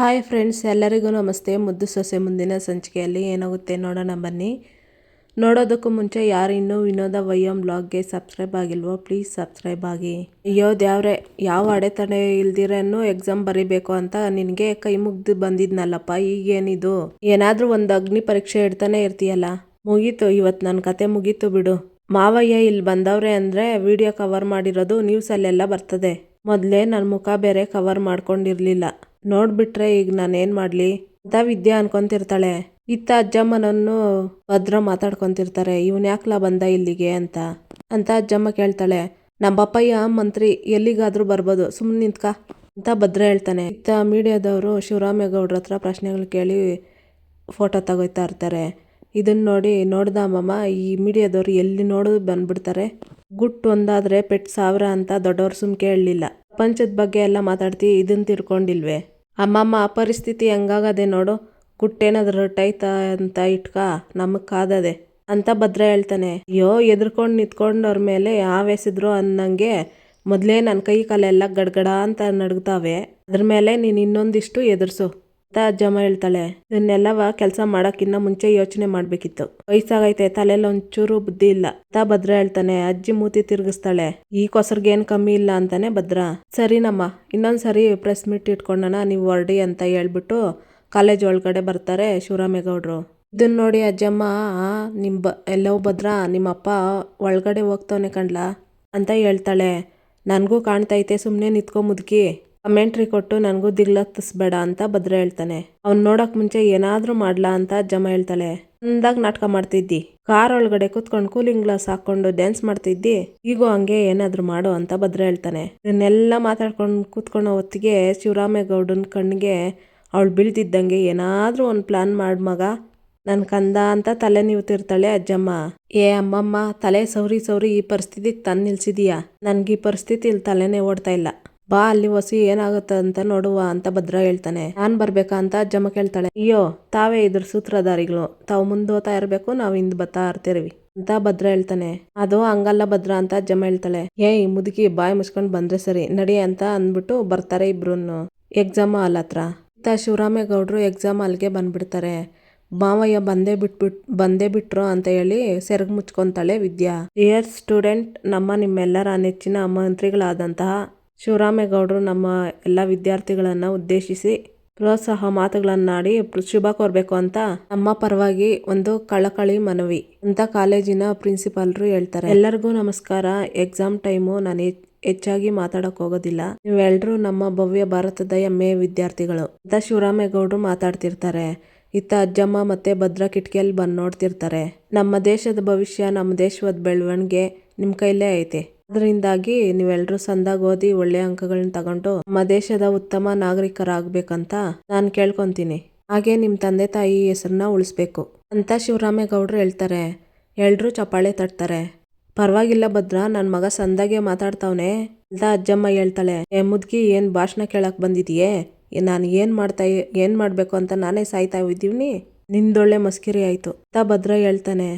Hi friends, ಎಲ್ಲರಿಗೂ ನಮಸ್ತೆ. ಮುದ್ದು ಸೊಸೆ ಮುಂದಿನ ಸಂಚಿಕೆಯಲ್ಲಿ ಏನಾಗುತ್ತೆ ನೋಡೋಣ ಬನ್ನಿ. ನೋಡೋದಕ್ಕೂ ಮುಂಚೆ ಯಾರು ಇನ್ನೂ ವಿನೋದ ವಯ್ಯಂ ಬ್ಲಾಗ್ಗೆ ಸಬ್ಸ್ಕ್ರೈಬ್ ಆಗಿಲ್ವೋ, ಪ್ಲೀಸ್ ಸಬ್ಸ್ಕ್ರೈಬ್ ಆಗಿ. ಅಯ್ಯೋ ದೇವ್ರೆ, ಯಾವ ಅಡೆತಡೆ ಇಲ್ದಿರನ್ನು ಎಕ್ಸಾಮ್ ಬರೀಬೇಕು ಅಂತ ನಿನಗೆ ಕೈ ಮುಗ್ದು ಬಂದಿದ್ನಲ್ಲಪ್ಪ, ಈಗೇನಿದು? ಏನಾದರೂ ಒಂದು ಅಗ್ನಿ ಪರೀಕ್ಷೆ ಇಡ್ತಾನೆ ಇರ್ತೀಯಲ್ಲ. ಮುಗೀತು ಇವತ್ತು ನನ್ನ ಕತೆ ಮುಗೀತು ಬಿಡು. ಮಾವಯ್ಯ ಇಲ್ಲಿ ಬಂದವ್ರೆ ಅಂದರೆ ವಿಡಿಯೋ ಕವರ್ ಮಾಡಿರೋದು ನ್ಯೂಸಲ್ಲೆಲ್ಲ ಬರ್ತದೆ. ಮೊದಲೇ ನನ್ನ ಮುಖ ಬೇರೆ ಕವರ್ ಮಾಡ್ಕೊಂಡಿರ್ಲಿಲ್ಲ. ನೋಡ್ಬಿಟ್ರೆ ಈಗ ನಾನೇನು ಮಾಡಲಿ? ಅಂತ ವಿದ್ಯಾ ಅನ್ಕೊಂತಿರ್ತಾಳೆ. ಇತ್ತ ಅಜ್ಜಮ್ಮನನ್ನು ಭದ್ರ ಮಾತಾಡ್ಕೊಂತಿರ್ತಾರೆ. ಇವನ್ ಯಾಕ್ಲ ಬಂದ ಇಲ್ಲಿಗೆ? ಅಂತ. ಅಂತ ಅಜ್ಜಮ್ಮ ಕೇಳ್ತಾಳೆ. ನಮ್ಮಪ್ಪಯ್ಯ ಮಂತ್ರಿ ಎಲ್ಲಿಗಾದ್ರೂ ಬರ್ಬೋದು. ಸುಮ್ಮನೆ ನಿಂತ್ಕ. ಅಂತ ಭದ್ರ ಹೇಳ್ತಾನೆ. ಇತ್ತ ಮೀಡಿಯಾದವರು ಶಿವರಾಮೇಗೌಡ್ರ ಹತ್ರ ಪ್ರಶ್ನೆಗಳು ಕೇಳಿ ಫೋಟೋ ತಗೋಯ್ತಾ ಇರ್ತಾರೆ. ಇದನ್ನ ನೋಡಿ ನೋಡ್ದ ಅಮ್ಮಮ್ಮ, ಈ ಮೀಡಿಯಾದವರು ಎಲ್ಲಿ ನೋಡೋದು ಬಂದ್ಬಿಡ್ತಾರೆ. ಗುಟ್ಟು ಒಂದಾದರೆ ಪೆಟ್ ಸಾವಿರ ಅಂತ ದೊಡ್ಡವ್ರು ಸುಮ್ ಕೇಳಲಿಲ್ಲ. ಪ್ರಪಂಚದ ಬಗ್ಗೆ ಎಲ್ಲ ಮಾತಾಡ್ತಿ ಇದನ್ನ ತಿರ್ಕೊಂಡಿಲ್ವೆ? ಅಮ್ಮಮ್ಮ ಆ ಪರಿಸ್ಥಿತಿ ಹೆಂಗಾಗದೆ ನೋಡು, ಗುಟ್ಟೇನಾದ್ರೂ ರೊಟ್ಟೈತಾ ಅಂತ ಇಟ್ಕ ನಮಗೆ ಕಾದದೆ. ಅಂತ ಭದ್ರ ಹೇಳ್ತಾನೆ. ಅಯ್ಯೋ, ಎದ್ರಕೊಂಡು ನಿಂತ್ಕೊಂಡವ್ರ ಮೇಲೆ ಆವೇಸಿದ್ರು ಅನ್ನಂಗೆ ಮೊದಲೇ ನನ್ನ ಕೈ ಕಾಲೆಲ್ಲ ಗಡ್ಗಡ ಅಂತ ನಡ್ಗ್ತಾವೆ. ಅದ್ರ ಮೇಲೆ ನೀನು ಇನ್ನೊಂದಿಷ್ಟು ಎದುರಿಸು. ಅಂತ ಅಜ್ಜಮ್ಮ ಹೇಳ್ತಾಳೆ, ಇದನ್ನೆಲ್ಲವ ಕೆಲಸ ಮಾಡೋಕ್ಕಿಂತ ಮುಂಚೆ ಯೋಚನೆ ಮಾಡ್ಬೇಕಿತ್ತು. ವಯಸ್ಸಾಗೈತೆ ತಲೆಯಲ್ಲಿ ಒಂಚೂರು ಬುದ್ಧಿ ಇಲ್ಲ. ಅಂತ ಭದ್ರ ಹೇಳ್ತಾನೆ, ಅಜ್ಜಿ ಮೂತಿ ತಿರುಗಿಸ್ತಾಳೆ. ಈ ಕೊಸರ್ಗೇನು ಕಮ್ಮಿ ಇಲ್ಲ ಅಂತಾನೆ ಭದ್ರ. ಸರಿನಮ್ಮ ಇನ್ನೊಂದು ಸರಿ ಪ್ರೆಸ್ ಮೀಟ್ ಇಟ್ಕೊಂಡಣ, ನೀವು ಹೊರಡಿ ಅಂತ ಹೇಳ್ಬಿಟ್ಟು ಕಾಲೇಜ್ ಒಳಗಡೆ ಬರ್ತಾರೆ ಶಿವರಾಮೇಗೌಡರು. ಇದನ್ನ ನೋಡಿ ಅಜ್ಜಮ್ಮ ನಿಮ್ಮ ಬ, ಎಲ್ಲೋ ಭದ್ರ, ನಿಮ್ಮಪ್ಪ ಒಳಗಡೆ ಹೋಗ್ತವನೆ ಕಣ್ಲಾ? ಅಂತ ಹೇಳ್ತಾಳೆ, ನನಗೂ ಕಾಣ್ತೈತೆ ಸುಮ್ಮನೆ ನಿಂತ್ಕೊ ಮುದುಕಿ. ಕಮೆಂಟ್ರಿ ಕೊಟ್ಟು ನನಗೂ ದಿಗ್ಲತ್ತಿಸ್ಬೇಡ ಅಂತ ಭದ್ರ ಹೇಳ್ತಾನೆ. ಅವ್ನು ನೋಡಕ್ ಮುಂಚೆ ಏನಾದ್ರೂ ಮಾಡ್ಲಾ ಅಂತ ಜಮ ಹೇಳ್ತಾಳೆ. ಅಂದಾಗ ನಾಟಕ ಮಾಡ್ತಿದ್ದಿ. ಕಾರ್ ಒಳಗಡೆ ಕುತ್ಕೊಂಡು ಕೂಲಿಂಗ್ ಗ್ಲಾಸ್ ಹಾಕೊಂಡು ಡ್ಯಾನ್ಸ್ ಮಾಡ್ತಿದ್ದಿ? ಈಗ ಹಂಗೆ ಏನಾದ್ರೂ ಮಾಡು ಅಂತ ಭದ್ರ ಹೇಳ್ತಾನೆ. ಇದನ್ನೆಲ್ಲ ಮಾತಾಡ್ಕೊಂಡು ಕೂತ್ಕೊಳ್ಳೋ ಹೊತ್ತಿಗೆ ಶಿವರಾಮೇಗೌಡನ ಕಣ್ಣಿಗೆ ಅವಳು ಬೀಳ್ತಿದ್ದಂಗೆ ಏನಾದ್ರೂ ಒಂದು ಪ್ಲಾನ್ ಮಾಡ್ ಮಗ. ನನ್ ಕಂದ ಅಂತ ತಲೆ ನೀವುತಿರ್ತಾಳೆ ಅಜ್ಜಮ್ಮ. ಏ ಅಮ್ಮಮ್ಮ, ತಲೆ ಸೌರಿ ಸೌರಿ ಈ ಪರಿಸ್ಥಿತಿಗೆ ತಂದು ನಿಲ್ಸಿದೀಯಾ? ನನ್ಗೆ ಈ ಪರಿಸ್ಥಿತಿಲಿ ತಲೆನೇ ಓಡ್ತಾ ಇಲ್ಲ. ಬಾ, ಅಲ್ಲಿ ಹೊಸಿ ಏನಾಗುತ್ತೆ ಅಂತ ನೋಡುವ ಅಂತ ಭದ್ರ ಹೇಳ್ತಾನೆ. ನಾನ್ ಬರ್ಬೇಕಾ ಅಂತ ಜಮ ಕೇಳ್ತಾಳೆ. ಅಯ್ಯೋ, ತಾವೇ ಇದ್ರ ಸೂತ್ರಧಾರಿಗಳು. ತಾವು ಮುಂದೋತಾ ಇರ್ಬೇಕು, ನಾವು ಹಿಂದ್ ಬತ್ತಾ ಇರ್ತಿರ್ವಿ ಅಂತ ಭದ್ರ ಹೇಳ್ತಾನೆ. ಅದು ಹಂಗಲ್ಲ ಭದ್ರ ಅಂತ ಜಮ ಹೇಳ್ತಾಳೆ. ಏಯ್, ಮುದುಕಿ, ಬಾಯಿ ಮುಚ್ಕೊಂಡ್ ಬಂದ್ರೆ ಸರಿ, ನಡಿ ಅಂತ ಅಂದ್ಬಿಟ್ಟು ಬರ್ತಾರೆ ಇಬ್ರು ಎಕ್ಸಾಮ್ ಹಾಲ್ ಹತ್ರ. ಇತ್ತ ಶಿವರಾಮೇಗೌಡ್ರು ಎಕ್ಸಾಮ್ ಹಾಲ್ಗೆ ಬಂದ್ಬಿಡ್ತಾರೆ. ಮಾವಯ್ಯ ಬಂದೇ ಬಿಟ್ಬಿಟ್, ಬಂದೇ ಬಿಟ್ರು ಅಂತ ಹೇಳಿ ಸೆರಗ್ ಮುಚ್ಕೊಂತಾಳೆ ವಿದ್ಯಾ. ಇಯರ್ ಸ್ಟೂಡೆಂಟ್ ನಮ್ಮ ನಿಮ್ಮೆಲ್ಲರ ನೆಚ್ಚಿನ ಮಂತ್ರಿಗಳಾದಂತಹ ಶಿವರಾಮೇಗೌಡರು ನಮ್ಮ ಎಲ್ಲ ವಿದ್ಯಾರ್ಥಿಗಳನ್ನು ಉದ್ದೇಶಿಸಿ ಪ್ರೋತ್ಸಾಹ ಮಾತುಗಳನ್ನಾಡಿ ಶುಭ ಕೋರಬೇಕು ಅಂತ ನಮ್ಮ ಪರವಾಗಿ ಒಂದು ಕಳಕಳಿ ಮನವಿ ಅಂತ ಕಾಲೇಜಿನ ಪ್ರಿನ್ಸಿಪಾಲ್ರು ಹೇಳ್ತಾರೆ. ಎಲ್ಲರಿಗೂ ನಮಸ್ಕಾರ. ಎಕ್ಸಾಮ್ ಟೈಮು ನಾನು ಹೆಚ್ಚಾಗಿ ಮಾತಾಡಕ್ ಹೋಗೋದಿಲ್ಲ. ನೀವೆಲ್ಲರೂ ನಮ್ಮ ಭವ್ಯ ಭಾರತದ ಎಮ್ಮೆ ವಿದ್ಯಾರ್ಥಿಗಳು ಅಂತ ಶಿವರಾಮೇಗೌಡರು ಮಾತಾಡ್ತಿರ್ತಾರೆ. ಇತ್ತ ಅಜ್ಜಮ್ಮ ಮತ್ತೆ ಭದ್ರ ಕಿಟಕಿಯಲ್ಲಿ ಬಂದು ನೋಡ್ತಿರ್ತಾರೆ. ನಮ್ಮ ದೇಶದ ಭವಿಷ್ಯ ನಮ್ಮ ದೇಶದ ಬೆಳವಣಿಗೆ ನಿಮ್ಮ ಕೈಲೇ ಐತೆ. ಅದರಿಂದಾಗಿ ನೀವೆಲ್ಲರೂ ಸಂದಾಗ ಓದಿ ಒಳ್ಳೆಯ ಅಂಕಗಳನ್ನ ತಗೊಂಡು ನಮ್ಮ ದೇಶದ ಉತ್ತಮ ನಾಗರಿಕರಾಗಬೇಕಂತ ನಾನು ಕೇಳ್ಕೊತೀನಿ. ಹಾಗೆ ನಿಮ್ಮ ತಂದೆ ತಾಯಿ ಹೆಸರನ್ನ ಉಳಿಸ್ಬೇಕು. ಅಂತ ಶಿವರಾಮೇಗೌಡರು ಹೇಳ್ತಾರೆ. ಎಲ್ಲರೂ ಚಪ್ಪಾಳೆ ತಟ್ತಾರೆ. ಪರವಾಗಿಲ್ಲ ಭದ್ರ ನನ್ನ ಮಗ ಸಂದಾಗೆ ಮಾತಾಡ್ತಾವನೆ. ಅಂತ ಅಜ್ಜಮ್ಮ ಹೇಳ್ತಾಳೆ, ಏ ಮುದ್ಗಿ, ಏನು ಭಾಷಣ ಕೇಳಕ್ಕೆ ಬಂದಿದೆಯೇ? ನಾನು ಏನು ಮಾಡ್ತಾ, ಏನು ಮಾಡಬೇಕು ಅಂತ ನಾನೇ ಸಾಯ್ತಾ ಇದ್ದೀವಿ ನಿಂದೊಳ್ಳೆ ಮಸ್ಕಿರಿ ಆಯಿತು. ಅಂತ ಭದ್ರ ಹೇಳ್ತಾನೆ.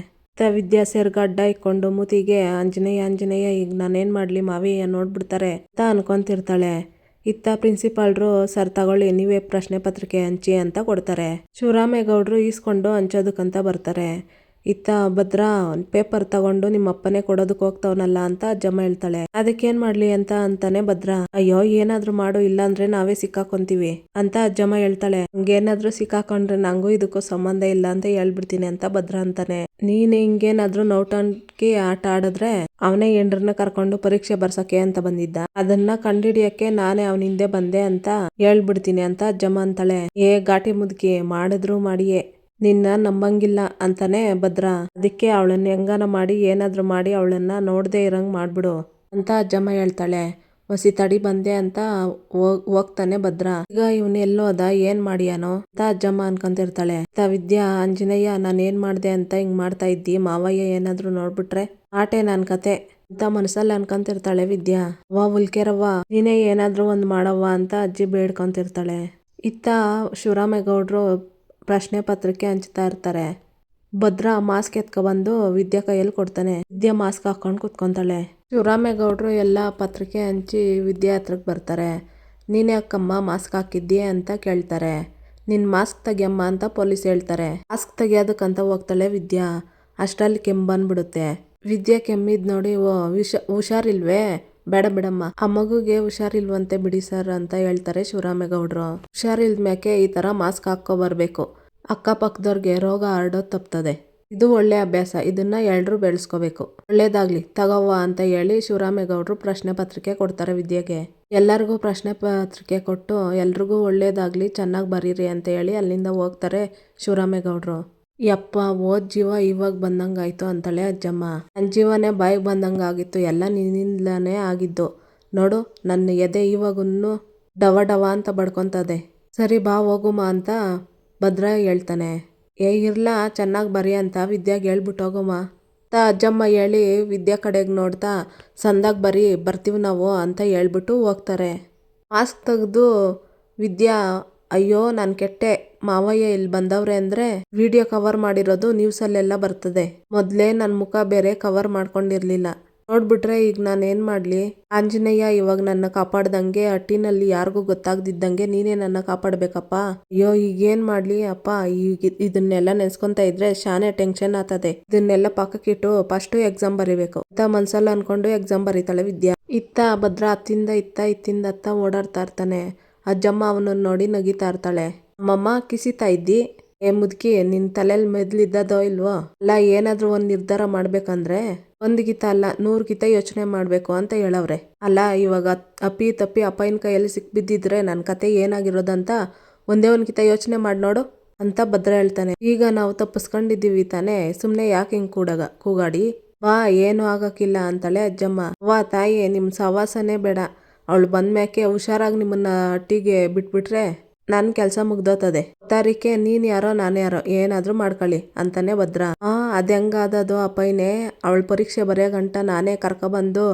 ವಿದ್ಯಾ ಸೇರ್ಗ ಅಡ್ಡ ಇಕ್ಕೊಂಡು ಮೂತಿಗೆ ಆಂಜನೇಯ ಆಂಜನೇಯ, ಈಗ ನಾನೇನ್ ಮಾಡ್ಲಿ ಮಾವಿ ನೋಡ್ಬಿಡ್ತಾರೆ ಅಂತ ಅನ್ಕೊಂತಿರ್ತಾಳೆ. ಇತ್ತ ಪ್ರಿನ್ಸಿಪಾಲ್ರು, ಸರ್ ತಗೊಳ್ಳಿ, ನೀವೇ ಪ್ರಶ್ನೆ ಪತ್ರಿಕೆ ಹಂಚಿ ಅಂತ ಕೊಡ್ತಾರೆ. ಶಿವರಾಮೇಗೌಡರು ಈಸ್ಕೊಂಡು ಹಂಚೋದಕ್ಕಂತ ಬರ್ತಾರೆ. ಇತ್ತ ಭದ್ರ ಪೇಪರ್ ತಗೊಂಡು ನಿಮ್ಮ ಅಪ್ಪನೇ ಕೊಡೋದಕ್ಕೆ ಹೋಗ್ತಾವನಲ್ಲ ಅಂತ ಅಜ್ಜಮ್ಮ ಹೇಳ್ತಾಳೆ. ಅದಕ್ಕೇನ್ ಮಾಡ್ಲಿ ಅಂತ ಅಂತಾನೆ ಭದ್ರ. ಅಯ್ಯೋ, ಏನಾದ್ರೂ ಮಾಡು, ಇಲ್ಲಾಂದ್ರೆ ನಾವೇ ಸಿಕ್ಕಾಕೊಂತೀವಿ ಅಂತ ಅಜ್ಜಮ್ಮ ಹೇಳ್ತಾಳೆ. ಹಂಗೇನಾದ್ರೂ ಸಿಕ್ಕಾಕೊಂಡ್ರೆ ನಂಗೂ ಇದಕ್ಕೂ ಸಂಬಂಧ ಇಲ್ಲ ಅಂತ ಹೇಳ್ಬಿಡ್ತೀನಿ ಅಂತ ಭದ್ರ ಅಂತಾನೆ. ನೀನ್ ಹಿಂಗೇನಾದ್ರೂ ನೌಟಂಕಿ ಆಟ ಆಡಿದ್ರೆ ಅವನೇ ಎಂಡ್ರನ್ನ ಕರ್ಕೊಂಡು ಪರೀಕ್ಷೆ ಬರ್ಸಕ್ಕೆ ಅಂತ ಬಂದಿದ್ದ. ಅದನ್ನ ಕಂಡಿಡಿಯಕ್ಕೆ ನಾನೇ ಅವನ ಹಿಂದೆ ಬಂದೆ ಅಂತ ಹೇಳ್ಬಿಡ್ತೀನಿ ಅಂತ ಅಜ್ಜಮ್ಮ ಅಂತಾಳೆ. ಏ, ಘಾಟಿ ಮುದುಕಿ, ಮಾಡಿದ್ರು ಮಾಡಿಯೇ. ನಿನ್ನ ನಂಬಂಗಿಲ್ಲ ಅಂತಾನೆ ಭದ್ರ. ಅದಕ್ಕೆ ಅವಳನ್ನ ಹೆಂಗಾನ ಮಾಡಿ, ಏನಾದ್ರೂ ಮಾಡಿ ಅವಳನ್ನ ನೋಡದೆ ಇರಂಗ್ ಮಾಡ್ಬಿಡು ಅಂತ ಅಜ್ಜಮ್ಮ ಹೇಳ್ತಾಳೆ. ಹೊಸಿ ತಡಿ ಬಂದೆ ಅಂತ ಹೋಗ್ ಹೋಗ್ತಾನೆ ಭದ್ರ. ಈಗ ಇವನ್ ಅದ, ಏನ್ ಮಾಡಿಯಾನೋ ಅಂತ ಅಜ್ಜಮ್ಮ ಅನ್ಕೊಂತಿರ್ತಾಳೆ. ತ ವಿದ್ಯಾ, ಆಂಜನೇಯ, ನಾನು ಏನ್ ಮಾಡ್ದೆ ಅಂತ ಹಿಂಗ್ ಮಾಡ್ತಾ ಇದ್ದಿ? ಮಾವಯ್ಯ ಏನಾದ್ರು ನೋಡ್ಬಿಟ್ರೆ ಆಟೆ ನನ್ ಕತೆ ಅಂತ ಮನಸ್ಸಲ್ಲಿ ಅನ್ಕೊಂತಿರ್ತಾಳೆ ವಿದ್ಯಾ. ವಾ ಉಲ್ಕೆರವ್ವ ನೀನೇ ಏನಾದ್ರೂ ಒಂದ್ ಮಾಡವ್ವ ಅಂತ ಅಜ್ಜಿ ಬೇಡ್ಕೊಂತಿರ್ತಾಳೆ. ಇತ್ತ ಶಿವರಾಮೇಗೌಡರು ಪ್ರಶ್ನೆ ಪತ್ರಿಕೆ ಹಂಚ್ತಾ ಇರ್ತಾರೆ. ಭದ್ರ ಮಾಸ್ಕ್ ಎತ್ಕೊಬಂದು ವಿದ್ಯಾ ಕೈಯಲ್ಲಿ ಕೊಡ್ತಾನೆ. ವಿದ್ಯಾ ಮಾಸ್ಕ್ ಹಾಕೊಂಡು ಕುತ್ಕೊಂತಾಳೆ. ಶಿವರಾಮೇಗೌಡರು ಎಲ್ಲ ಪತ್ರಿಕೆ ಹಂಚಿ ವಿದ್ಯಾ ಹತ್ರಕ್ಕೆ ಬರ್ತಾರೆ. ನೀನೇ ಅಕ್ಕಮ್ಮ, ಮಾಸ್ಕ್ ಹಾಕಿದ್ದೀಯ ಅಂತ ಕೇಳ್ತಾರೆ. ನಿನ್ನ ಮಾಸ್ಕ್ ತೆಗಿಯಮ್ಮ ಅಂತ ಪೊಲೀಸ್ ಹೇಳ್ತಾರೆ. ಮಾಸ್ಕ್ ತೆಗಿಯೋದಕ್ಕಂತ ಹೋಗ್ತಾಳೆ ವಿದ್ಯಾ. ಅಷ್ಟರಲ್ಲಿ ಕೆಮ್ಮು ಬಂದ್ಬಿಡುತ್ತೆ. ವಿದ್ಯಾ ಕೆಮ್ಮಿದ್ ನೋಡಿ ಓ, ವಿಷ, ಹುಷಾರಿಲ್ವೇ? ಬೇಡ ಬೇಡಮ್ಮ, ಆ ಮಗುಗೆ ಹುಷಾರಿಲ್ವಂತೆ ಬಿಡಿ ಸರ್ ಅಂತ ಹೇಳ್ತಾರೆ ಶಿವರಾಮೇಗೌಡರು. ಹುಷಾರಿಲ್ದ್ಮ್ಯಾಕೆ ಈ ತರ ಮಾಸ್ಕ್ ಹಾಕೋ ಬರಬೇಕು? ಅಕ್ಕಪಕ್ಕದವ್ರಿಗೆ ರೋಗ ಹರಡೋದು ತಪ್ತದೆ. ಇದು ಒಳ್ಳೆ ಅಭ್ಯಾಸ, ಇದನ್ನ ಎಲ್ರೂ ಬೆಳೆಸ್ಕೋಬೇಕು. ಒಳ್ಳೇದಾಗ್ಲಿ, ತಗೋವ ಅಂತ ಹೇಳಿ ಶಿವರಾಮೇಗೌಡರು ಪ್ರಶ್ನೆ ಪತ್ರಿಕೆ ಕೊಡ್ತಾರೆ ವಿದ್ಯೆಗೆ. ಎಲ್ಲರಿಗೂ ಪ್ರಶ್ನೆ ಪತ್ರಿಕೆ ಕೊಟ್ಟು, ಎಲ್ರಿಗೂ ಒಳ್ಳೇದಾಗ್ಲಿ, ಚೆನ್ನಾಗಿ ಬರೀರಿ ಅಂತ ಹೇಳಿ ಅಲ್ಲಿಂದ ಹೋಗ್ತಾರೆ ಶಿವರಾಮೇಗೌಡರು. ಯಪ್ಪ ಓದ್ ಜೀವ ಇವಾಗ ಬಂದಂಗಾಯ್ತು ಅಂತಾಳೆ ಅಜ್ಜಮ್ಮ. ನನ್ನ ಜೀವನೇ ಬಾಯಿಗೆ ಬಂದಂಗಾಗಿತ್ತು, ಎಲ್ಲ ನಿನ್ನಿಂದಲೇ ಆಗಿದ್ದು. ನೋಡು, ನನ್ನ ಎದೆ ಇವಾಗೂ ಡವ ಡವ ಅಂತ ಬಡ್ಕೊತದೆ. ಸರಿ, ಬಾ ಹೋಗುಮ್ಮ ಅಂತ ಭದ್ರ ಹೇಳ್ತಾನೆ. ಏ, ಇರ್ಲ, ಚೆನ್ನಾಗಿ ಬರಿ ಅಂತ ವಿದ್ಯಾಗೆ ಹೇಳ್ಬಿಟ್ಟು ಹೋಗುಮ್ಮ ತ, ಅಜ್ಜಮ್ಮ ಹೇಳಿ ವಿದ್ಯಾ ಕಡೆಗೆ ನೋಡ್ತಾ, ಸಂದಾಗ ಬರೀ ಬರ್ತೀವಿ ನಾವು ಅಂತ ಹೇಳ್ಬಿಟ್ಟು ಹೋಗ್ತಾರೆ. ಮಾಸ್ಕ್ ತೆಗೆದು ವಿದ್ಯಾ, ಅಯ್ಯೋ, ನಾನು ಕೆಟ್ಟೆ. ಮಾವಯ್ಯ ಇಲ್ಲಿ ಬಂದವ್ರೆ ಅಂದ್ರೆ ವಿಡಿಯೋ ಕವರ್ ಮಾಡಿರೋದು ನ್ಯೂಸಲ್ಲೆಲ್ಲ ಬರ್ತದೆ. ಮೊದ್ಲೇ ನನ್ ಮುಖ ಬೇರೆ ಕವರ್ ಮಾಡ್ಕೊಂಡಿರ್ಲಿಲ್ಲ. ನೋಡ್ಬಿಟ್ರೆ ಈಗ ನಾನೇನ್ ಮಾಡ್ಲಿ? ಮಾಡಲಿ ಆಂಜನೇಯ ಇವಾಗ ನನ್ನ ಕಾಪಾಡ್ದಂಗೆ ಅಟ್ಟಿನಲ್ಲಿ ಯಾರಿಗೂ ಗೊತ್ತಾಗ್ದಿದ್ದಂಗೆ ನೀನೇ ನನ್ನ ಕಾಪಾಡ್ಬೇಕಪ್ಪ. ಅಯ್ಯೋ, ಈಗೇನ್ ಮಾಡ್ಲಿ? ಅಪ್ಪ, ಈಗ ಇದನ್ನೆಲ್ಲ ನೆನ್ಸ್ಕೊಂತ ಇದ್ರೆ ಶಾನೆ ಟೆನ್ಷನ್ ಆತದೆ ಇದನ್ನೆಲ್ಲ ಪಕ್ಕಕ್ಕಿಟ್ಟು ಫಸ್ಟ್ ಎಕ್ಸಾಮ್ ಬರೀಬೇಕು. ಇತ್ತ ಮನ್ಸಲ್ಲಿ ಅನ್ಕೊಂಡು ಎಕ್ಸಾಮ್ ಬರೀತಾಳೆ ವಿದ್ಯಾ. ಇತ್ತ, ಭದ್ರ, ಅತ್ತಿಂದ ಇತ್ತ ಇತ್ತಿಂದ ಅತ್ತ ಓಡಾಡ್ತಾ ಇರ್ತಾನೆ. ಅಜ್ಜಮ್ಮ ಅವನನ್ನ ನೋಡಿ ನಗಿತಾ ಇರ್ತಾಳೆ. ಅಮ್ಮಮ್ಮ ಕಿಸಿತಾ ಇದ್ದಿ? ಏ ಮುದುಕಿ, ನಿನ್ ತಲೆಯಲ್ಲಿ ಮೆದ್ಲಿದ್ದದೋ ಇಲ್ವೋ? ಅಲ್ಲ, ಏನಾದ್ರೂ ಒಂದ್ ನಿರ್ಧಾರ ಮಾಡ್ಬೇಕಂದ್ರೆ ಒಂದ್ ಗೀತ ಅಲ್ಲ, ನೂರ್ ಗೀತ ಯೋಚನೆ ಮಾಡ್ಬೇಕು ಅಂತ ಹೇಳವ್ರೆ. ಅಲ್ಲ, ಇವಾಗ ಅಪ್ಪಿ ತಪ್ಪಿ ಅಪ್ಪಯ್ಯನ ಕೈಯಲ್ಲಿ ಸಿಕ್ಬಿದ್ದಿದ್ರೆ ನನ್ನ ಕತೆ ಏನಾಗಿರೋದಂತ ಒಂದೇ ಒಂದ್ ಗೀತ ಯೋಚನೆ ಮಾಡಿ ನೋಡು ಅಂತ ಭದ್ರ ಹೇಳ್ತಾನೆ. ಈಗ ನಾವು ತಪ್ಪಿಸ್ಕೊಂಡಿದ್ದೀವಿ ತಾನೆ, ಸುಮ್ನೆ ಯಾಕೆ ಹಿಂಗ್ ಕೂಡಗ ಕೂಗಾಡಿ? ಬಾ, ಏನು ಆಗಕ್ಕಿಲ್ಲ ಅಂತಾಳೆ ಅಜ್ಜಮ್ಮ. ವಾ ತಾಯಿ, ನಿಮ್ ಸಹವಾಸನೇ ಬೇಡ. ಅವಳು ಬಂದ್ಮ್ಯಾಕೆ ಹುಷಾರಾಗಿ ನಿಮ್ಮನ್ನ ಅಟ್ಟಿಗೆ ಬಿಟ್ಬಿಟ್ರೆ? ನನ್ನ ಕೆಲಸ ಮುಗ್ದೋತದೆ. ತಾರೀಕೆ ನೀನ್ ಯಾರೋ, ನಾನು ಯಾರೋ, ಏನಾದ್ರೂ ಮಾಡ್ಕೊಳ್ಳಿ ಅಂತಾನೆ ಭದ್ರ. ಆ, ಅದ್ ಹೆಂಗಾದದು ಅಪ್ಪಯ್ಯನೇ, ಅವಳ ಪರೀಕ್ಷೆ ಬರೆಯೋ ಗಂಟ ನಾನೇ ಕರ್ಕೊಬಂದು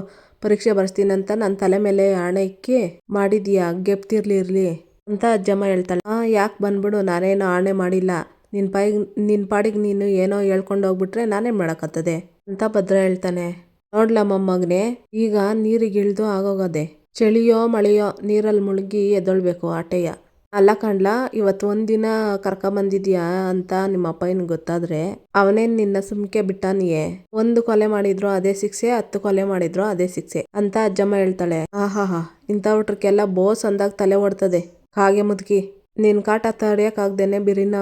ಪರೀಕ್ಷೆ ಬರ್ಸ್ತೀನಂತ ನನ್ನ ತಲೆ ಮೇಲೆ ಆಣೆ ಇಕ್ಕಿ ಮಾಡಿದ್ಯಾ ಗೆಪ್ತಿರ್ಲಿರ್ಲಿ ಅಂತ ಅಜ್ಜಮ್ಮ ಹೇಳ್ತಾಳೆ. ಆ, ಯಾಕೆ ಬಂದ್ಬಿಡು, ನಾನೇನೋ ಆಣೆ ಮಾಡಿಲ್ಲ. ನಿನ್ ಪಾಯಿಗೆ, ನಿನ್ ಪಾಡಿಗೆ ನೀನು ಏನೋ ಹೇಳ್ಕೊಂಡು ಹೋಗ್ಬಿಟ್ರೆ ನಾನೇ ಮಾಡಕತ್ತದೆ ಅಂತ ಭದ್ರ ಹೇಳ್ತಾನೆ. ನೋಡ್ಲ ಈಗ ಈಗ ನೀರಿಗಿಳ್ದು ಆಗೋಗದೆ, ಚಳಿಯೋ, ಮಳೆಯೋ ನೀರಲ್ಲಿ ಮುಳುಗಿ ಎದ್ದೊಳ್ಬೇಕು ಆಟೆಯ. ಅಲ್ಲ ಕಂಡ್ಲ, ಇವತ್ತು ಒಂದಿನ ಕರ್ಕೊಂಬಂದಿದ್ಯಾ ಅಂತ ನಿಮ್ಮ ಅಪ್ಪ ಏನ್ ಗೊತ್ತಾದ್ರೆ, ಅವನೇನ್ ನಿನ್ನ ಸುಮ್ಕೆ ಬಿಟ್ಟಾನಿಯೇ ಒಂದು ಕೊಲೆ ಮಾಡಿದ್ರು ಅದೇ ಶಿಕ್ಷೆ, ಹತ್ತು ಕೊಲೆ ಮಾಡಿದ್ರು ಅದೇ ಶಿಕ್ಷೆ ಅಂತ ಅಜ್ಜಮ್ಮ ಹೇಳ್ತಾಳೆ. ಆಹಾಹಾ, ಇಂಥವ್ಟ್ರಕ್ಕೆಲ್ಲ ಬೋಸ್ ಅಂದಾಗ ತಲೆ ಓಡ್ತದೆ ಹಾಗೆ ಮುದುಕಿ. ನಿನ್ ಕಾಟ ತಡಿಯಕ್ಕಾಗ್ದೇನೆ ಬಿರಿನ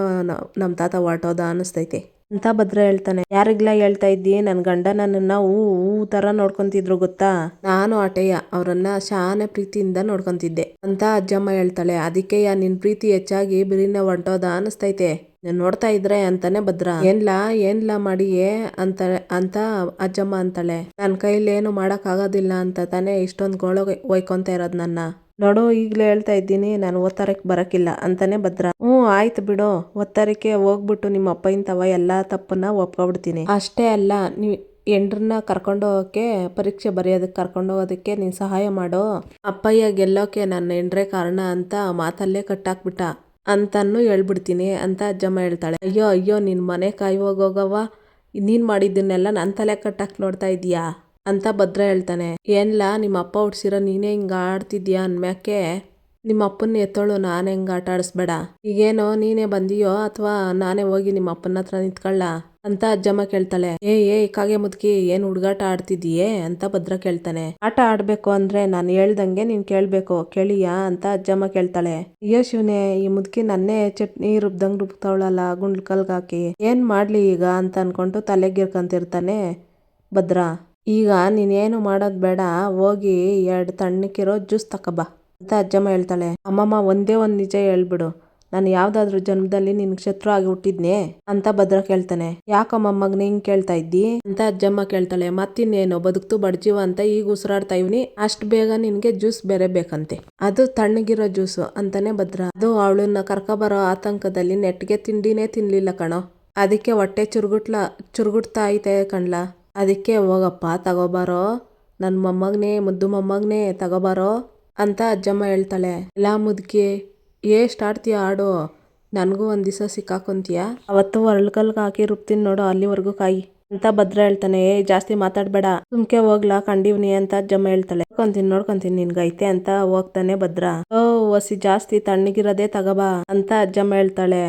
ನಮ್ ತಾತ ಹೊರಟೋದ ಅನಿಸ್ತೈತೆ ಅಂತ ಭದ್ರ ಹೇಳ್ತಾನೆ. ಯಾರಿಗ್ಲ ಹೇಳ್ತಾ ಇದ್ದಿ ನನ್ ಗಂಡ ನನ್ನನ್ನ ಹೂ ಹೂ ತರ ನೋಡ್ಕೊಂತಿದ್ರು ಗೊತ್ತಾ? ನಾನು ಆಟೆಯ, ಅವ್ರನ್ನ ಶಾನೆ ಪ್ರೀತಿಯಿಂದ ನೋಡ್ಕೊಂತಿದ್ದೆ ಅಂತ ಅಜ್ಜಮ್ಮ ಹೇಳ್ತಾಳೆ. ಯಾ ನಿನ್ ಪ್ರೀತಿ ಹೆಚ್ಚಾಗಿ ಬಿರಿನ ಹೊಂಟೋದ ಅನಿಸ್ತೈತೆ. ನೀನ್ ನೋಡ್ತಾ ಇದ್ರೆ ಅಂತಾನೆ ಭದ್ರ. ಏನ್ಲಾ ಏನ್ಲಾ ಮಾಡಿಯೇ ಅಂತ ಅಂತ ಅಜ್ಜಮ್ಮ ಅಂತಾಳೆ. ನನ್ ಕೈಲಿ ಏನು ಮಾಡಕ್ ಆಗೋದಿಲ್ಲ ಅಂತ ತಾನೇ ಇಷ್ಟೊಂದು ಗೋಳ ಒಯ್ಕೊಂತ ಇರೋದ್ ನನ್ನ. ನೋಡು, ಈಗಲೇ ಹೇಳ್ತಾ ಇದ್ದೀನಿ, ನಾನು ಒತ್ತಾರಕ್ಕೆ ಬರಕ್ಕಿಲ್ಲ ಅಂತಾನೆ ಭದ್ರ. ಹ್ಞೂ, ಆಯ್ತು ಬಿಡು. ಒತ್ತಾರಕ್ಕೆ ಹೋಗ್ಬಿಟ್ಟು ನಿಮ್ಮ ಅಪ್ಪನ ತವ ಎಲ್ಲ ತಪ್ಪನ್ನ ಒಪ್ಕೊಬಿಡ್ತೀನಿ. ಅಷ್ಟೇ ಅಲ್ಲ ನೀವು ಎಂಡ್ರನ್ನ ಕರ್ಕೊಂಡು ಹೋಗೋಕ್ಕೆ, ಪರೀಕ್ಷೆ ಬರೆಯೋದಕ್ಕೆ ಕರ್ಕೊಂಡು ಹೋಗೋದಕ್ಕೆ ನೀನು ಸಹಾಯ ಮಾಡು. ಅಪ್ಪಯ್ಯ ಗೆಲ್ಲೋಕೆ ನನ್ನ ಎಂಡ್ರೆ ಕಾರಣ ಅಂತ ಮಾತಲ್ಲೇ ಕಟ್ಟಾಕ್ಬಿಟ್ಟ. ಅಂತನೂ ಹೇಳ್ಬಿಡ್ತೀನಿ ಅಂತ ಅಜ್ಜಮ್ಮ ಹೇಳ್ತಾಳೆ. ಅಯ್ಯೋ ಅಯ್ಯೋ ನಿನ್ನ ಮನೆ ಕಾಯೋಗೋಗವ್ವ ನೀನು ಮಾಡಿದ್ದನ್ನೆಲ್ಲ ನನ್ನ ತಲೆ ಕಟ್ಟಾಕ್ ನೋಡ್ತಾ ಇದೀಯಾ? ಅಂತ ಭದ್ರ ಹೇಳ್ತಾನೆ. ಏನ್ಲ ನಿಮ್ಮ ಅಪ್ಪ ಹುಡ್ಸಿರೋ ನೀನೇ ಹಿಂಗ ಆಡ್ತಿದ್ಯಾ ಅನ್ಮ್ಯಾಕೆ? ನಿಮ್ಮ ಅಪ್ಪನ ಎತ್ತೋಳು, ನಾನು ಹೆಂಗೆ ಆಟ ಆಡಿಸ್ಬೇಡ. ಈಗೇನೋ ನೀನೇ ಬಂದಿಯೋ ಅಥವಾ ನಾನೇ ಹೋಗಿ ನಿಮ್ಮ ಅಪ್ಪನ ಹತ್ರ ನಿಂತ್ಕೊಳ್ಳ? ಅಂತ ಅಜ್ಜಮ್ಮ ಕೇಳ್ತಾಳೆ. ಏ ಏ, ಕಾಗೆ ಮುದುಕಿ, ಏನ್ ಹುಡುಗಾಟ ಆಡ್ತಿದೀಯೇ ಅಂತ ಭದ್ರ ಕೇಳ್ತಾನೆ. ಆಟ ಆಡ್ಬೇಕು ಅಂದ್ರೆ ನಾನು ಹೇಳ್ದಂಗೆ ನೀನ್ ಕೇಳ್ಬೇಕು, ಕೇಳಿಯಾ? ಅಂತ ಅಜ್ಜಮ್ಮ ಕೇಳ್ತಾಳೆ. ಅಯ್ಯೋ ಶಿವನೇ, ಈ ಮುದುಕಿ ನನ್ನೇ ಚಟ್ನಿ ರುಬ್ದಂಗ್ ರುಬ್ತಾವಳಲ್ಲ, ಗುಂಡ್ಲ ಕಲ್ಗಾಕಿ. ಏನ್ ಮಾಡ್ಲಿ ಈಗ ಅಂತ ಅನ್ಕೊಂಡು ತಲೆಗಿರ್ಕಂತಿರ್ತಾನೆ ಭದ್ರ. ಈಗ ನೀನೇನು ಮಾಡೋದು ಬೇಡ, ಹೋಗಿ ಎರಡು ತಣ್ಣಕ್ಕಿರೋ ಜ್ಯೂಸ್ ತಕೋಬಾ ಅಂತ ಅಜ್ಜಮ್ಮ ಹೇಳ್ತಾಳೆ. ಅಮ್ಮಮ್ಮ ಒಂದೇ ಒಂದು ನಿಜ ಹೇಳ್ಬಿಡು, ನಾನು ಯಾವ್ದಾದ್ರು ಜನ್ಮದಲ್ಲಿ ನಿನ್ಗೆ ಶತ್ರು ಆಗಿ ಹುಟ್ಟಿದ್ನೆ ಅಂತ ಭದ್ರ ಕೇಳ್ತಾನೆ. ಯಾಕಮ್ಮಮ್ಮಗ್ ಹಿಂಗ್ ಕೇಳ್ತಾ ಇದ್ದಿ? ಅಂತ ಅಜ್ಜಮ್ಮ ಕೇಳ್ತಾಳೆ. ಮತ್ತಿನ್ನೇನು, ಬದುಕ್ತು ಬಡ್ಜೀವ ಅಂತ ಈಗ ಉಸಿರಾಡ್ತಾ ಇವ್ನಿ, ಅಷ್ಟ್ ಬೇಗ ನಿನ್ಗೆ ಜ್ಯೂಸ್ ಬೇರೆ ಬೇಕಂತೆ. ಅದು ತಣ್ಣಗಿರೋ ಜ್ಯೂಸು ಅಂತಾನೆ ಭದ್ರ. ಅದು ಅವಳನ್ನ ಕರ್ಕೊಬರೋ ಆತಂಕದಲ್ಲಿ ನೆಟ್ಗೆ ತಿಂಡಿನೇ ತಿನ್ಲಿಲ್ಲ ಕಣೋ. ಅದಕ್ಕೆ ಹೊಟ್ಟೆ ಚುರುಗುಟ್ಲ ಚುರುಗುಟ್ತಾ ಐತೆ ಕಣ್ಲಾ. ಅದಕ್ಕೆ ಹೋಗಪ್ಪ, ತಗೋಬಾರೋ. ನನ್ನ ಮೊಮ್ಮಗನೇ, ಮುದ್ದು ಮೊಮ್ಮಗನೇ, ತಗೋಬಾರೋ ಅಂತ ಅಜ್ಜಮ್ಮ ಹೇಳ್ತಾಳೆ. ಎಲ್ಲಾ ಮುದುಕಿ, ಏ ಆಡ್ತೀಯ ಆಡು. ನನಗೂ ಒಂದು ದಿವಸ ಸಿಕ್ಕಾಕೊಂತೀಯ? ಅವತ್ತು ಒರಳ್ಕಲ್ಗೆ ಹಾಕಿ ರುಬ್ತೀನಿ ನೋಡು, ಅಲ್ಲಿವರೆಗೂ ಕಾಯಿ ಅಂತ ಭದ್ರ ಹೇಳ್ತಾನೆ. ಏ, ಜಾಸ್ತಿ ಮಾತಾಡ್ಬೇಡ. ಸುಮ್ಕೆ ಹೋಗ್ಲಾ, ಕಂಡಿವ್ನಿ ಅಂತ ಅಜ್ಜಮ್ಮ ಹೇಳ್ತಾಳೆ. ನೋಡ್ಕೊಂತೀನಿ ನೋಡ್ಕೊಂತೀನಿ ನಿನ್ಗೈತೆ ಅಂತ ಹೋಗ್ತಾನೆ ಭದ್ರ. ಓ ಹಸಿ ಜಾಸ್ತಿ ತಣ್ಣಗಿರೋದೇ ತಗೋಬಾ ಅಂತ ಅಜ್ಜಮ್ಮ ಹೇಳ್ತಾಳೆ.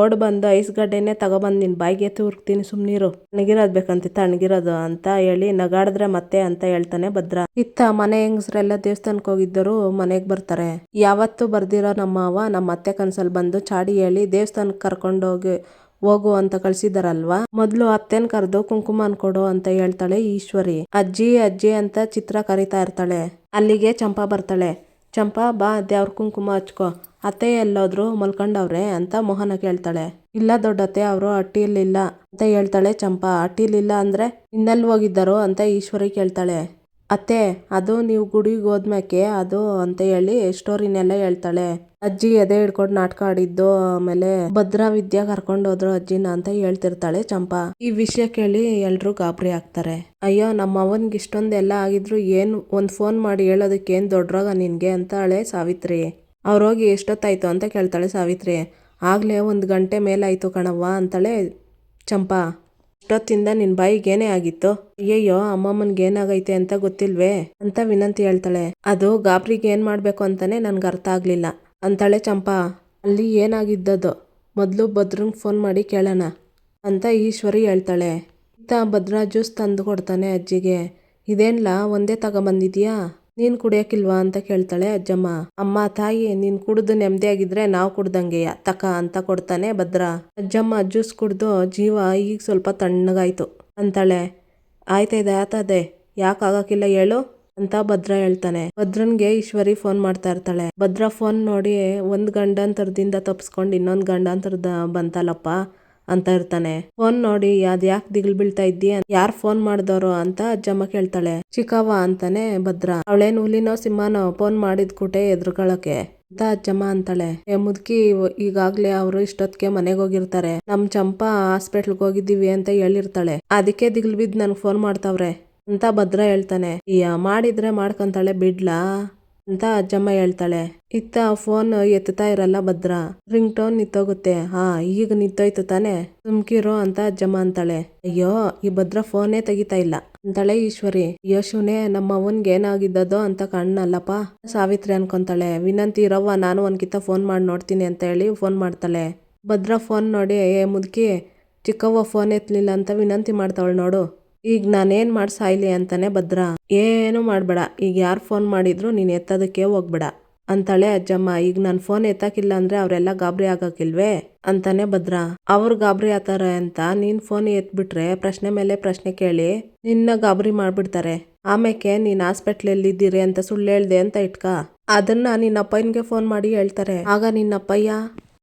ಓಡ್ ಬಂದು ಐಸ್ ಗಡ್ಡೆನೆ ತಗೊಬಂದು ನಿನ್ ಬಾಯಿಗೆ ತುರ್ಕ್ತೀನಿ ಸುಮ್ನಿರು. ತಣ್ಣಗಿರೋದ್ ಬೇಕಂತ, ತಣ್ಣಗಿರೋದು ಅಂತ ಹೇಳಿ ನಗಾಡಿದ್ರೆ ಮತ್ತೆ ಅಂತ ಹೇಳ್ತಾನೆ ಭದ್ರ. ಇತ್ತ ಮನೆ ಹೆಂಗಸ್ರೆಲ್ಲ ದೇವಸ್ಥಾನಕ್ಕೆ ಹೋಗಿದ್ದರು ಮನೆಗೆ ಬರ್ತಾರೆ. ಯಾವತ್ತು ಬರ್ದಿರೋ ನಮ್ಮ ಅವ ನಮ್ಮ ಅತ್ತೆ ಕನ್ಸಲ್ ಬಂದು ಚಾಡಿ ಹೇಳಿ ದೇವಸ್ಥಾನಕ್ಕೆ ಕರ್ಕೊಂಡೋಗಿ ಹೋಗು ಅಂತ ಕಳ್ಸಿದಾರಲ್ವಾ? ಮೊದ್ಲು ಅತ್ತೆನ್ ಕರೆದು ಕುಂಕುಮನ್ ಕೊಡು ಅಂತ ಹೇಳ್ತಾಳೆ ಈಶ್ವರಿ. ಅಜ್ಜಿ ಅಜ್ಜಿ ಅಂತ ಚಿತ್ರ ಕರಿತಾ ಇರ್ತಾಳೆ. ಅಲ್ಲಿಗೆ ಚಂಪಾ ಬರ್ತಾಳೆ. ಚಂಪಾ, ಬಾ ದೇವ್ರ ಕುಂಕುಮ ಹಚ್ಕೋ. ಅತ್ತೆ ಎಲ್ಲೋದ್ರು ಮಲ್ಕೊಂಡವ್ರೆ ಅಂತ ಮೋಹನ ಕೇಳ್ತಾಳೆ. ಇಲ್ಲ ದೊಡ್ಡತ್ತೆ, ಅವರು ಅಟ್ಟಿಲಿಲ್ಲ ಅಂತ ಹೇಳ್ತಾಳೆ ಚಂಪಾ. ಅಟ್ಟಿಲಿಲ್ಲ ಅಂದ್ರೆ ಇನ್ನೆಲ್ಲಿ ಹೋಗಿದ್ದರು ಅಂತ ಈಶ್ವರಿ ಕೇಳ್ತಾಳೆ. ಅತ್ತೆ, ಅದು ನೀವು ಗುಡಿಗೆ ಹೋದ್ಮ್ಯಾಕೆ ಅದು ಅಂತ ಹೇಳಿ ಸ್ಟೋರಿನೆಲ್ಲ ಹೇಳ್ತಾಳೆ. ಅಜ್ಜಿ ಎದೆ ಹಿಡ್ಕೊಂಡು ನಾಟಕ ಆಡಿದ್ದು, ಆಮೇಲೆ ಭದ್ರಾ ವಿದ್ಯಾ ಕರ್ಕೊಂಡು ಹೋದ್ರು ಅಜ್ಜಿನ ಅಂತ ಹೇಳ್ತಿರ್ತಾಳೆ ಚಂಪಾ. ಈ ವಿಷಯ ಕೇಳಿ ಎಲ್ರು ಗಾಬರಿ ಆಗ್ತಾರೆ. ಅಯ್ಯೋ, ನಮ್ಮ ಅವನ್ಗೆ ಇಷ್ಟೊಂದೆಲ್ಲ ಆಗಿದ್ರು ಏನು ಒಂದ್ ಫೋನ್ ಮಾಡಿ ಹೇಳೋದಕ್ಕೆ ಏನ್ ದೊಡ್ಡರಾಗ ನಿನಗೆ ಅಂತಾಳೆ ಸಾವಿತ್ರಿ. ಅವ್ರೋಗಿ ಎಷ್ಟೊತ್ತಾಯ್ತು ಅಂತ ಕೇಳ್ತಾಳೆ ಸಾವಿತ್ರಿ. ಆಗಲೇ ಒಂದು ಗಂಟೆ ಮೇಲಾಯ್ತು ಕಣವ್ವ ಅಂತಾಳೆ ಚಂಪಾ. ಇಷ್ಟೊತ್ತಿಂದ ನಿನ್ ಬಾಯಿಗೆ ಆಗಿತ್ತು? ಅಯ್ಯಯ್ಯೋ, ಅಮ್ಮಮ್ಮನ್ಗೆ ಏನಾಗೈತೆ ಅಂತ ಗೊತ್ತಿಲ್ವೇ? ಅಂತ ವಿನಂತಿ ಹೇಳ್ತಾಳೆ. ಅದು ಗಾಬ್ರಿಗೆ ಏನು ಮಾಡಬೇಕು ಅಂತಾನೆ ನನ್ಗೆ ಅರ್ಥ ಆಗ್ಲಿಲ್ಲ. ಅಂತಾಳೆ, ಚಂಪಾ, ಅಲ್ಲಿ ಏನಾಗಿದ್ದದು? ಮೊದಲು ಭದ್ರಂಗ್ ಫೋನ್ ಮಾಡಿ ಕೇಳೋಣ ಅಂತ ಈಶ್ವರಿ ಹೇಳ್ತಾಳೆ. ಇತ್ತ ಭದ್ರ ಜ್ಯೂಸ್ ತಂದು ಕೊಡ್ತಾನೆ ಅಜ್ಜಿಗೆ. ಇದೇನ್ಲ, ಒಂದೇ ತಗೊಂಬಂದಿದ್ಯಾ? ನೀನು ಕುಡಿಯಕ್ಕಿಲ್ವಾ ಅಂತ ಕೇಳ್ತಾಳೆ ಅಜ್ಜಮ್ಮ. ಅಮ್ಮ, ತಾಯಿ, ನೀನು ಕುಡಿದು ನೆಮ್ಮದಿಯಾಗಿದ್ರೆ ನಾವು ಕುಡ್ದಂಗೆಯ. ತಕ ಅಂತ ಕೊಡ್ತಾನೆ ಭದ್ರ. ಅಜ್ಜಮ್ಮ ಜ್ಯೂಸ್ ಕುಡ್ದು ಜೀವ ಈಗ ಸ್ವಲ್ಪ ತಣ್ಣಗಾಯ್ತು ಅಂತಾಳೆ. ಆಯ್ತದೆ, ಆತದೆ. ಯಾಕೆ ಆಗಕ್ಕಿಲ್ಲ ಹೇಳು? ಅಂತ ಭದ್ರ ಹೇಳ್ತಾನೆ. ಭದ್ರನ್ಗೆ ಈಶ್ವರಿ ಫೋನ್ ಮಾಡ್ತಾ ಇರ್ತಾಳೆ. ಭದ್ರ ಫೋನ್ ನೋಡಿ ಒಂದ್ ಗಂಡಾಂತರದಿಂದ ತಪ್ಸ್ಕೊಂಡು ಇನ್ನೊಂದ್ ಗಂಡಾಂತರದ ಬಂತಲ್ಲಪ್ಪ ಅಂತ ಇರ್ತಾನೆ. ಫೋನ್ ನೋಡಿ ಅದ್ ಯಾಕೆ ದಿಗಿಲ್ ಬೀಳ್ತಾ ಇದ್ದಿ ಯಾರ್ ಫೋನ್ ಮಾಡ್ದವ್ರು ಅಂತ ಅಜ್ಜಮ್ಮ ಕೇಳ್ತಾಳೆ. ಚಿಕ್ಕವ್ವ ಅಂತಾನೆ ಭದ್ರ. ಅವಳೇನ್ ಹುಲಿನೋ ಸಿಂಹನೋ ಫೋನ್ ಮಾಡಿದ್ ಕೂಟೆ ಎದ್ರುಗಳಕ್ಕೆ ಅಂತ ಅಜ್ಜಮ್ಮ ಅಂತಾಳೆ. ಮುದ್ಕಿ, ಈಗಾಗ್ಲೇ ಅವರು ಇಷ್ಟೊತ್ತಿಗೆ ಮನೆಗೆ ಹೋಗಿರ್ತಾರೆ. ನಮ್ ಚಂಪಾ ಹಾಸ್ಪಿಟ್ಲ್ಗೆ ಹೋಗಿದ್ದೀವಿ ಅಂತ ಹೇಳಿರ್ತಾಳೆ. ಅದಕ್ಕೆ ದಿಗಿಲ್ ಬಿದ್ದು ನನ್ಗೆ ಫೋನ್ ಮಾಡ್ತಾವ್ರೆ. ಅಂತ ಭದ್ರ ಹೇಳ್ತಾನೆ. ಅಯ್ಯ ಮಾಡಿದ್ರೆ ಮಾಡ್ಕೊಂತಾಳೆ ಬಿಡ್ಲಾ? ಅಂತ ಅಜ್ಜಮ್ಮ ಹೇಳ್ತಾಳೆ. ಇತ್ತ ಫೋನ್ ಎತ್ತುತ್ತಾ ಇರಲ್ಲ ಭದ್ರ? Ring tone ನಿಂತೋಗುತ್ತೆ. ಹಾ, ಈಗ ನಿಂತೋಯ್ತು ತಾನೆ? ಸುಮ್ಕಿರೋ ಅಂತ ಅಜ್ಜಮ್ಮ ಅಂತಾಳೆ. ಅಯ್ಯೋ, ಈ ಭದ್ರ ಫೋನೇ ತೆಗಿತಾ ಇಲ್ಲ. ಅಂತಾಳೆ ಈಶ್ವರಿ. ಅಯ್ಯೋ ಶಿವನೇ ನಮ್ಮ ಅವನ್ಗೆ ಏನಾಗಿದ್ದದೋ ಅಂತ ಕಣ್ಣಲ್ಲಪ್ಪ. ಸಾವಿತ್ರಿ ಅನ್ಕೊಂತಾಳೆ. ವಿನಂತಿ ಇರವ್ವ, ನಾನು ಒಂದ್ಕಿತ ಫೋನ್ ಮಾಡಿ ನೋಡ್ತೀನಿ ಅಂತ ಹೇಳಿ ಫೋನ್ ಮಾಡ್ತಾಳೆ. ಭದ್ರ ಫೋನ್ ನೋಡಿ, ಏ ಮುದುಕಿ, ಚಿಕ್ಕವ್ವ ಫೋನ್ ಎತ್ತಲಿಲ್ಲ ಅಂತ ವಿನಂತಿ ಮಾಡ್ತಾವಳು ನೋಡು. ಈಗ ನಾನೇನ್ ಮಾಡ್ಸಾಯ್ಲಿ ಅಂತಾನೆ ಭದ್ರ. ಏನು ಮಾಡ್ಬೇಡ. ಈಗ ಯಾರು ಫೋನ್ ಮಾಡಿದ್ರು ನೀನ್ ಎತ್ತೋದಕ್ಕೆ ಹೋಗ್ಬೇಡ. ಅಂತಾಳೆ ಅಜ್ಜಮ್ಮ. ಈಗ ನಾನು ಫೋನ್ ಎತ್ತಾಕಿಲ್ಲ ಅಂದ್ರೆ ಅವರೆಲ್ಲ ಗಾಬರಿ ಆಗಕ್ಕಿಲ್ವೇ ಅಂತಾನೆ ಭದ್ರ. ಅವ್ರು ಗಾಬರಿ ಆತಾರೆ ಅಂತ ನೀನ್ ಫೋನ್ ಎತ್ಬಿಟ್ರೆ ಪ್ರಶ್ನೆ ಮೇಲೆ ಪ್ರಶ್ನೆ ಕೇಳಿ ನಿನ್ನ ಗಾಬರಿ ಮಾಡ್ಬಿಡ್ತಾರೆ. ಆಮೇಕೆ ನೀನ್ ಹಾಸ್ಪಿಟ್ಲ್ ಇದ್ದೀರಿ ಅಂತ ಸುಳ್ಳು ಹೇಳ್ದೆ ಅಂತ ಇಟ್ಕ. ಅದನ್ನ ನಿನ್ನ ಅಪ್ಪನಿಗೆ ಫೋನ್ ಮಾಡಿ ಹೇಳ್ತಾರೆ. ಆಗ ನಿನ್ನ ಅಪ್ಪಯ್ಯ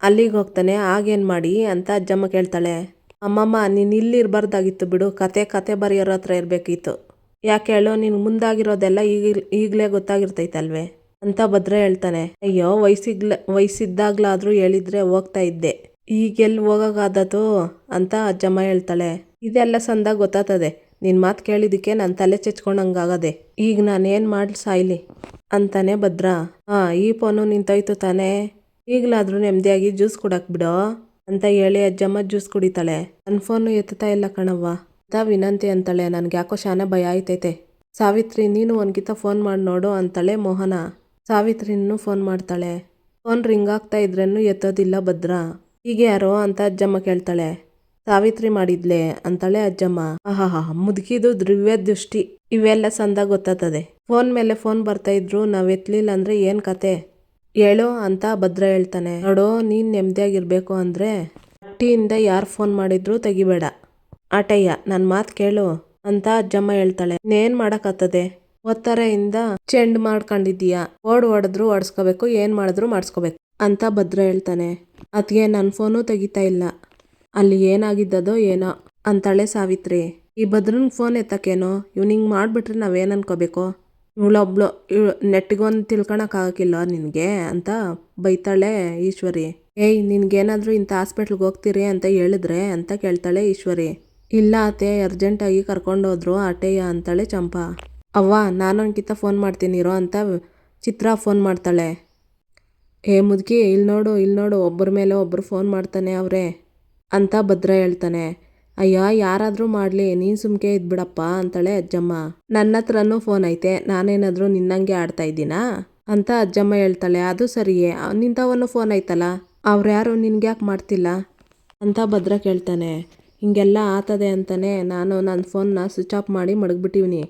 ಅಲ್ಲಿಗೆ ಹೋಗ್ತಾನೆ. ಆಗೇನ್ ಮಾಡಿ ಅಂತ ಅಜ್ಜಮ್ಮ ಕೇಳ್ತಾಳೆ. ಅಮ್ಮಮ್ಮ, ನೀನು ಇಲ್ಲಿ ಇರ್ಬಾರ್ದಾಗಿತ್ತು ಬಿಡು. ಕತೆ ಕತೆ ಬರೆಯೋರ ಹತ್ರ ಇರಬೇಕಿತ್ತು. ಯಾಕೆ ಹೇಳು, ನೀನು ಮುಂದಾಗಿರೋದೆಲ್ಲ ಈಗ, ಈಗಲೇ ಗೊತ್ತಾಗಿರ್ತೈತಲ್ವೇ? ಅಂತ ಭದ್ರ ಹೇಳ್ತಾನೆ. ಅಯ್ಯೋ, ವಯಸ್ಸಿಗ್ಲ, ವಯಸ್ಸಿದ್ದಾಗ್ಲಾದ್ರೂ ಹೇಳಿದ್ರೆ ಹೋಗ್ತಾ ಇದ್ದೆ. ಈಗೆಲ್ಲಿ ಹೋಗೋಕ್ಕಾದದ್ದು ಅಂತ ಅಜ್ಜಮ್ಮ ಹೇಳ್ತಾಳೆ. ಇದೆಲ್ಲ ಸಂದ ಗೊತ್ತಾತದೆ. ನಿನ್ ಮಾತು ಕೇಳಿದಕ್ಕೆ ನಾನು ತಲೆ ಚೆಚ್ಕೊಂಡಂಗಾಗದೆ. ಈಗ ನಾನೇನು ಮಾಡ್ಲಿ ಸಾಯ್ಲಿ? ಅಂತಾನೆ ಭದ್ರ. ಹಾಂ ಈ ಫೋನು ನಿಂತೋಯ್ತು ತಾನೇ. ಈಗಲಾದರೂ ನೆಮ್ಮದಿಯಾಗಿ ಜ್ಯೂಸ್ ಕುಡಕ್ ಬಿಡೋ? ಅಂತ ಹೇಳಿ ಅಜ್ಜಮ್ಮ ಜ್ಯೂಸ್ ಕುಡಿತಾಳೆ. ನನ್ನ ಫೋನು ಎತ್ತುತ್ತಾ ಇಲ್ಲ ಕಣವ್ವ. ಅಂತ ವಿನಂತಿ ಅಂತಾಳೆ. ನನ್ಗೆ ಯಾಕೋ ಶಾನ ಭಯ ಆಯ್ತೈತೆ. ಸಾವಿತ್ರಿ, ನೀನು ಒನ್ಗಿತ ಫೋನ್ ಮಾಡಿ ನೋಡು ಅಂತಾಳೆ ಮೋಹನ. ಸಾವಿತ್ರಿನೂ ಫೋನ್ ಮಾಡ್ತಾಳೆ. ಫೋನ್ ರಿಂಗ್ ಆಗ್ತಾ ಇದ್ರೇನು ಎತ್ತೋದಿಲ್ಲ ಭದ್ರ. ಹೀಗೆ ಯಾರೋ ಅಂತ ಅಜ್ಜಮ್ಮ ಕೇಳ್ತಾಳೆ. ಸಾವಿತ್ರಿ ಮಾಡಿದ್ಲೆ ಅಂತಾಳೆ ಅಜ್ಜಮ್ಮ. ಆಹಾ ಮುದುಕಿದು ದ್ರವ್ಯ ದೃಷ್ಟಿ ಇವೆಲ್ಲ ಸಂದ ಗೊತ್ತಾತದೆ. ಫೋನ್ ಮೇಲೆ ಫೋನ್ ಬರ್ತಾ ಇದ್ರು ನಾವ್ ಎತ್ಲಿಲ್ಲ ಅಂದ್ರೆ ಏನ್ ಕತೆ? ಹೇಳು ಅಂತ ಭದ್ರ ಹೇಳ್ತಾನೆ. ನೋಡು, ನೀನ್ ನೆಮ್ಮದಿಯಾಗಿರ್ಬೇಕು ಅಂದ್ರೆ ಅಟ್ಟಿಯಿಂದ ಯಾರು ಫೋನ್ ಮಾಡಿದ್ರು ತೆಗಿಬೇಡ. ಆಟಯ್ಯ, ನನ್ ಮಾತ್ ಕೇಳು ಅಂತ ಅಜ್ಜಮ್ಮ ಹೇಳ್ತಾಳೆ. ಇನ್ನೇನ್ ಮಾಡಕತ್ತದೆ ಒತ್ತರೆಯಿಂದ ಚೆಂಡ್ ಮಾಡ್ಕೊಂಡಿದೀಯ ಓಡ್ ಹೊಡೆದ್ರು ಹೊಡ್ಸ್ಕೋಬೇಕು, ಏನ್ ಮಾಡಿದ್ರು ಮಾಡಿಸ್ಕೋಬೇಕು ಅಂತ ಭದ್ರ ಹೇಳ್ತಾನೆ. ಅದ್ಗೆ ನನ್ನ ಫೋನು ತೆಗಿತಾ ಇಲ್ಲ. ಅಲ್ಲಿ ಏನಾಗಿದ್ದದೋ ಏನೋ ಅಂತಾಳೆ ಸಾವಿತ್ರಿ. ಈ ಭದ್ರನ್ ಫೋನ್ ಎತ್ತಕ್ಕೇನೋ? ಇವ್ನಿಂಗ್ ಮಾಡ್ಬಿಟ್ರೆ ನಾವೇನು ಅನ್ಕೋಬೇಕು? ಇವಳೊಬ್ಳು ಇವ್ ನೆಟ್ಟಿಗೊಂದು ತಿಳ್ಕೊಳಕ್ ಆಗಕ್ಕಿಲ್ಲ ನಿನಗೆ ಅಂತ ಬೈತಾಳೆ ಈಶ್ವರಿ. ಏಯ್, ನಿನ್ಗೇನಾದ್ರೂ ಇಂಥ ಹಾಸ್ಪಿಟ್ಲ್ಗೆ ಹೋಗ್ತೀರಿ ಅಂತ ಹೇಳಿದ್ರೆ ಅಂತ ಕೇಳ್ತಾಳೆ ಈಶ್ವರಿ. ಇಲ್ಲ ಅತ್ತೆ, ಅರ್ಜೆಂಟಾಗಿ ಕರ್ಕೊಂಡೋದ್ರು ಅಟೇಯ ಅಂತಾಳೆ ಚಂಪಾ. ಅವ್ವ ನಾನೊಂದ್ಕಿತ ಫೋನ್ ಮಾಡ್ತೀನಿ, ಇರೋ ಅಂತ ಚಿತ್ರ ಫೋನ್ ಮಾಡ್ತಾಳೆ. ಏ ಮುದುಕಿ ಇಲ್ಲಿ ನೋಡು ಇಲ್ಲಿ ನೋಡು ಒಬ್ಬರ ಮೇಲೆ ಒಬ್ಬರು ಫೋನ್ ಮಾಡ್ತಾನೆ ಅವರೇ ಅಂತ ಭದ್ರ ಹೇಳ್ತಾನೆ. ಅಯ್ಯೋ, ಯಾರಾದರೂ ಮಾಡಲಿ, ನೀನು ಸುಮ್ಕೆ ಇದ್ಬಿಡಪ್ಪ ಅಂತಾಳೆ ಅಜ್ಜಮ್ಮ. ನನ್ನ ಹತ್ರನೂ ಫೋನ್ ಐತೆ, ನಾನೇನಾದರೂ ನಿನ್ನಂಗೆ ಆಡ್ತಾ ಇದ್ದೀನಾ? ಅಂತ ಅಜ್ಜಮ್ಮ ಹೇಳ್ತಾಳೆ, ಅದು ಸರಿಯೇ ನಿಂತವನು ಫೋನ್ ಐತಲ್ಲ ಅವ್ರ್ಯಾರು ನಿನ್ಗ್ಯಾಕೆ ಮಾಡ್ತಿಲ್ಲ? ಅಂತ ಭದ್ರ ಕೇಳ್ತಾನೆ, ಹಿಂಗೆಲ್ಲ ಆತದೆ ಅಂತಾನೆ, ನಾನು ನನ್ನ ಫೋನ್ನ ಸ್ವಿಚ್ ಆಫ್ ಮಾಡಿ ಮಡಗ್ಬಿಟ್ಟಿವ್ನಿ.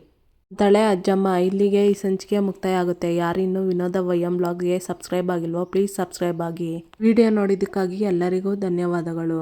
ಅಂತಾಳೆ ಅಜ್ಜಮ್ಮ, ಇಲ್ಲಿಗೆ ಈ ಸಂಚಿಕೆ ಮುಕ್ತಾಯ ಆಗುತ್ತೆ ಯಾರಿನ್ನೂ ವಿನೋದ ವೈಯಂ ಬ್ಲಾಗ್ಗೆ ಸಬ್ಸ್ಕ್ರೈಬ್ ಆಗಿಲ್ವೋ ಪ್ಲೀಸ್ ಸಬ್ಸ್ಕ್ರೈಬ್ ಆಗಿ. ವಿಡಿಯೋ ನೋಡಿದ್ದಕ್ಕಾಗಿ ಎಲ್ಲರಿಗೂ ಧನ್ಯವಾದಗಳು.